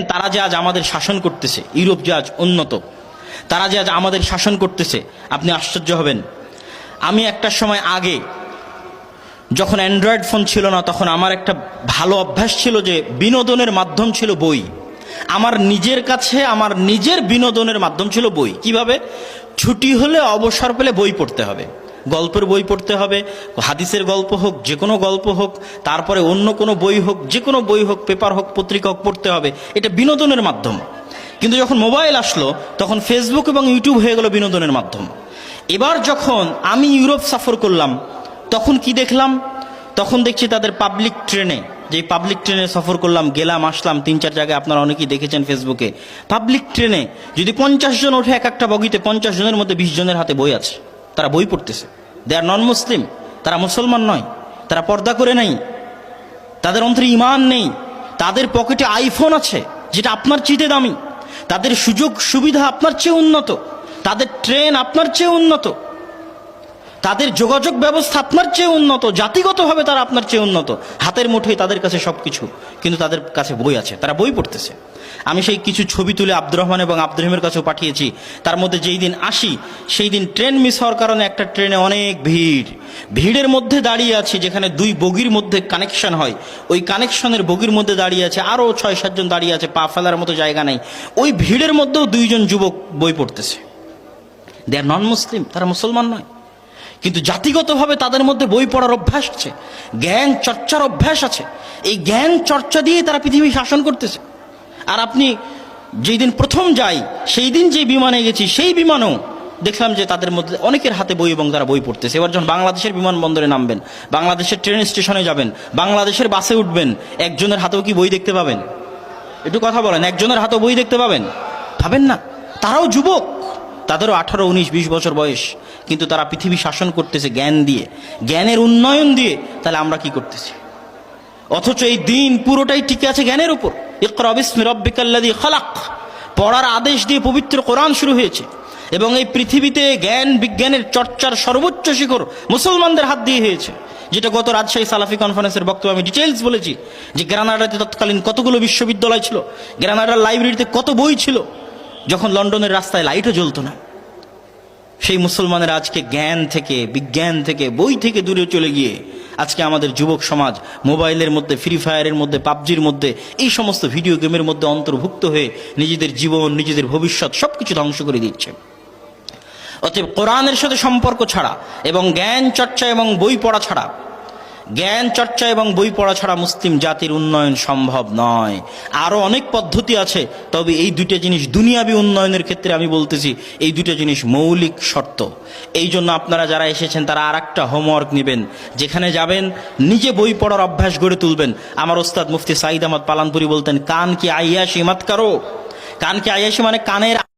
তারা যে আজ আমাদের শাসন করতেছে, ইউরোপ যে আজ উন্নত, তারা যে আজ আমাদের শাসন করতেছে, আপনি আশ্চর্য হবেন। আমি একটা সময় আগে যখন অ্যান্ড্রয়েড ফোন ছিল না, তখন আমার একটা ভালো অভ্যাস ছিল যে বিনোদনের মাধ্যম ছিল বই। আমার নিজের কাছে, আমার নিজের বিনোদনের মাধ্যম ছিল বই। কীভাবে? ছুটি হলে অবসর পেলে বই পড়তে হবে। গল্পের বই পড়তে হবে, হাদিসের গল্প হোক, যে কোনো গল্প হোক, তারপরে অন্য কোনো বই হোক, যে কোনো বই হোক, পেপার হোক, পত্রিকা হোক, পড়তে হবে। এটা বিনোদনের মাধ্যম। কিন্তু যখন মোবাইল আসলো, তখন ফেসবুক এবং ইউটিউব হয়ে গেল বিনোদনের মাধ্যম। এবার যখন আমি ইউরোপ সফর করলাম, তখন কি দেখলাম? তখন দেখছি তাদের পাবলিক ট্রেনে যে পাবলিক ট্রেনে সফর করলাম, গেলাম, আসলাম, তিন চার জায়গায় আপনারা অনেকেই দেখেছেন ফেসবুকে পাবলিক ট্রেনে যদি পঞ্চাশ জন ওঠে, এক একটা বগিতে পঞ্চাশ জনের মধ্যে বিশ জনের হাতে বই আছে। তারা বই পড়তেছে। দে আর নন মুসলিম তারা মুসলমান নয়, তারা পর্দা করে নেই। তাদের অন্তরে ইমান নেই। তাদের পকেটে আইফোন আছে, যেটা আপনার চিতে দামি। তাদের সুযোগ সুবিধা আপনার চেয়ে উন্নত। তাদের ট্রেন আপনার চেয়ে উন্নত। তাদের যোগাযোগ ব্যবস্থা আপনার চেয়ে উন্নত, জাতিগতভাবে তারা আপনার চেয়ে উন্নত। হাতের মুঠোয় তাদের কাছে সব কিছু কিন্তু তাদের কাছে বই আছে, তারা বই পড়তেছে। আমি সেই কিছু ছবি তুলে আব্দুর রহমান এবং আব্দুর রহিমের কাছেও পাঠিয়েছি। তার মধ্যে যেই দিন আসি, সেই দিন ট্রেন মিস হওয়ার কারণে একটা ট্রেনে অনেক ভিড়। ভিড়ের মধ্যে দাঁড়িয়ে আছি, যেখানে দুই বগির মধ্যে কানেকশন হয়। ওই কানেকশনের বগির মধ্যে দাঁড়িয়ে আছে আরও ছয় সাতজন দাঁড়িয়ে আছে, পা ফেলার মতো জায়গা নেই। ওই ভিড়ের মধ্যেও দুইজন যুবক বই পড়তেছে। দে আর নন মুসলিম তারা মুসলমান নয়। কিন্তু জাতিগতভাবে তাদের মধ্যে বই পড়ার অভ্যাস আছে, জ্ঞান চর্চার অভ্যাস আছে। এই জ্ঞান চর্চা দিয়ে তারা পৃথিবী শাসন করতেছে। আর আপনি যেই দিন প্রথম যাই, সেই দিন যে বিমানে গেছি, সেই বিমানও দেখলাম যে তাদের মধ্যে অনেকের হাতে বই এবং তারা বই পড়তেছে। এবার যখন বাংলাদেশের বিমানবন্দরে নামবেন, বাংলাদেশের ট্রেন স্টেশনে যাবেন, বাংলাদেশের বাসে উঠবেন, একজনের হাতেও কি বই দেখতে পাবেন? একটু কথা বলেন, একজনের হাতেও বই দেখতে পাবেন? পাবেন না। তারাও যুবক। তাদেরও আঠারো, উনিশ, বিশ বছর বয়স। কিন্তু তারা পৃথিবী শাসন করতেছে জ্ঞান দিয়ে। জ্ঞানের উন্নয়ন দিয়ে তাহলে আমরা কি করতেছি? অথচ এই দিন পুরোটাই টিকে আছে জ্ঞানের উপর। খালাক। পড়ার আদেশ দিয়ে পবিত্র কোরআন শুরু হয়েছে। এবং এই পৃথিবীতে জ্ঞান, বিজ্ঞানের চর্চার সর্বোচ্চ শিখর মুসলমানদের হাত দিয়ে হয়েছে। যেটা গত রাজশাহী সালাফি কনফারেন্সের বক্তব্য আমি ডিটেলস বলেছি যে গ্রানাডাতে তৎকালীন কতগুলো বিশ্ববিদ্যালয় ছিল, গ্রানাডার লাইব্রেরিতে কত বই ছিল যখন লন্ডনের রাস্তায় লাইটও জ্বলতো না, সেই মুসলমানের আজকে জ্ঞান থেকে, বিজ্ঞান থেকে, বই থেকে দূরে চলে গিয়ে আজকে আমাদের যুবক সমাজ মোবাইলের মধ্যে, ফ্রি ফায়ারের মধ্যে, পাবজির মধ্যে, এই সমস্ত ভিডিও গেমের মধ্যে অন্তর্ভুক্ত হয়ে নিজেদের জীবন, নিজেদের ভবিষ্যৎ সব কিছু ধ্বংস করে দিচ্ছে। অতএব কোরআনের সাথে সম্পর্ক ছাড়া এবং জ্ঞান চর্চা এবং বই পড়া ছাড়া জ্ঞান, চর্চা এবং বই পড়া ছাড়া মুসলিম জাতির উন্নয়ন সম্ভব নয়। আরও অনেক পদ্ধতি আছে, তবে এই দুইটা জিনিস দুনিয়াবি উন্নয়নের ক্ষেত্রে আমি বলতেছি, এই দুইটা জিনিস মৌলিক শর্ত। এই জন্য আপনারা যারা এসেছেন, তারা আর একটা হোমওয়ার্ক নেবেন। যেখানে যাবেন, নিজে বই পড়ার অভ্যাস গড়ে তুলবেন। আমার ওস্তাদ মুফতি সাঈদ আহমদ পালানপুরি বলতেন কান কি আইয়াসি মাত কারও। কানকে আয়াসি মানে কানের